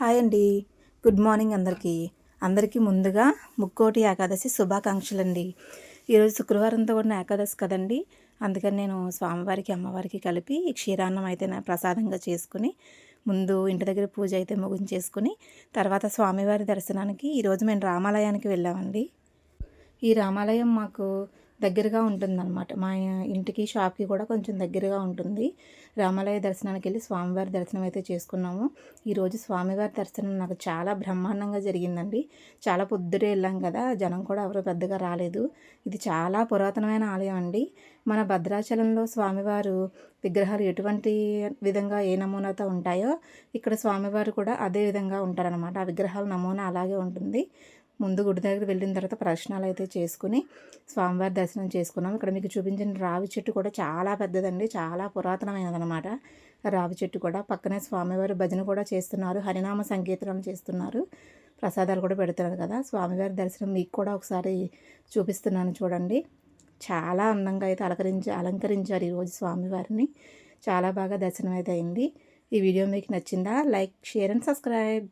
Hi అండి. Good morning అందరికీ. అందరికీ ముందుగా ముక్కోటి ఏకాదశి శుభాకాంక్షలు అండి ఈరోజు శుక్రవారంతో కూడిన ఏకాదశి కదండి. అందుకని నేను స్వామివారికి అమ్మవారికి కలిపి క్షీరాన్నం అయితే ప్రసాదంగా చేసుకుని ముందు ఇంటి దగ్గర పూజ అయితే ముగించేసుకుని తర్వాత స్వామివారి దర్శనానికి ఈరోజు మేము రామాలయానికి వెళ్ళామండి. ఈ రామాలయం మాకు దగ్గరగా ఉంటుందన్నమాట. మా ఇంటికి షాప్కి కూడా కొంచెం దగ్గరగా ఉంటుంది. రామాలయ దర్శనానికి వెళ్ళి స్వామివారి దర్శనం అయితే చేసుకున్నాము ఈరోజు స్వామివారి దర్శనం నాకు చాలా బ్రహ్మాండంగా జరిగిందండి. చాలా పొద్దుటే వెళ్ళాం కదా జనం కూడా ఎవరు పెద్దగా రాలేదు. ఇది చాలా పురాతనమైన ఆలయం అండి. మన భద్రాచలంలో స్వామివారు విగ్రహాలు ఎటువంటి విధంగా ఏ నమూనాతో ఉంటాయో ఇక్కడ స్వామివారు కూడా అదే విధంగా ఉంటారనమాట ఆ విగ్రహాల నమూనా అలాగే ఉంటుంది. ముందు గుడి దగ్గర వెళ్ళిన తర్వాత ప్రశ్నలు అయితే చేసుకుని స్వామివారి దర్శనం చేసుకున్నాం. ఇక్కడ మీకు చూపించిన రావి చెట్టు కూడా చాలా పెద్దదండి. చాలా పురాతనమైనదనమాట రావి చెట్టు కూడా. పక్కనే స్వామివారి భజన కూడా చేస్తున్నారు. హరినామ సంకీర్తనలు చేస్తున్నారు. ప్రసాదాలు కూడా పెడుతున్నారు కదా. స్వామివారి దర్శనం మీకు కూడా ఒకసారి చూపిస్తున్నాను చూడండి. చాలా అందంగా అయితే అలంకరించి అలంకరించారు ఈరోజు స్వామివారిని. చాలా బాగా దర్శనం అయితే అయింది. ఈ వీడియో మీకు నచ్చిందా? Like share and subscribe.